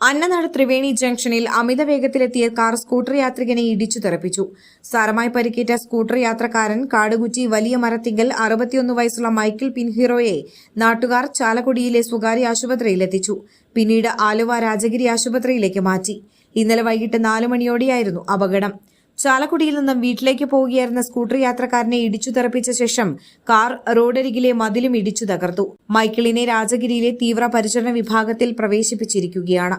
അന്നനാട് ത്രിവേണി ജംഗ്ഷനിൽ അമിത വേഗത്തിലെത്തിയ car scooter യാത്രികനെ ഇടിച്ചു തെറിപ്പിച്ചു. സാരമായി പരിക്കേറ്റ സ്കൂട്ടർ യാത്രക്കാരൻ കാടുകുറ്റി വലിയ മരത്തിങ്കൽ അറുപത്തിയൊന്ന് വയസ്സുള്ള മൈക്കിൾ പിൻഹീറോയെ നാട്ടുകാർ ചാലക്കുടിയിലെ സ്വകാര്യ ആശുപത്രിയിലെത്തിച്ചു. പിന്നീട് ആലുവ രാജഗിരി ആശുപത്രിയിലേക്ക് മാറ്റി. ഇന്നലെ വൈകിട്ട് നാലു മണിയോടെയായിരുന്നു അപകടം. ചാലക്കുടിയിൽ നിന്നും വീട്ടിലേക്ക് പോവുകയായിരുന്ന സ്കൂട്ടർ യാത്രക്കാരനെ ഇടിച്ചു തെറപ്പിച്ച ശേഷം കാർ റോഡരികിലെ മതിലും ഇടിച്ചു തകർത്തു. മൈക്കിളിനെ രാജഗിരിയിലെ തീവ്ര പരിചരണ വിഭാഗത്തിൽ പ്രവേശിപ്പിച്ചിരിക്കുകയാണ്.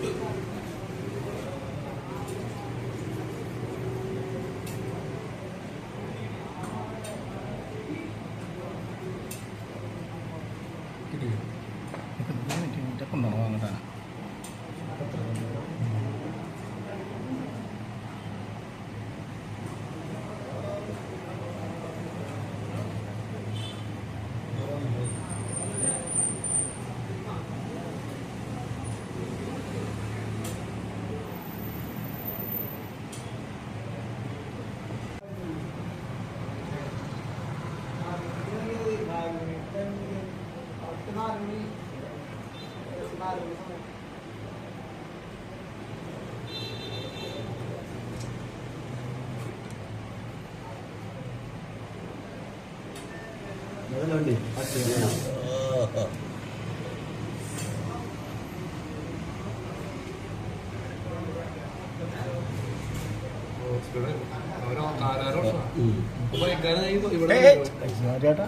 ഓരോ മുതലുണ്ട് ഓരോ അപ്പൊ ഇക്കാലം ഇവിടെ ചേട്ടാ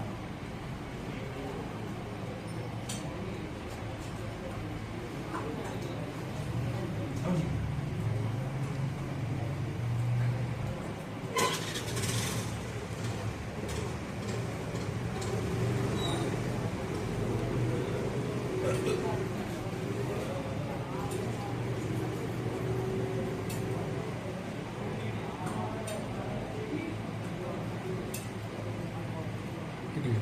だけど。できるよ。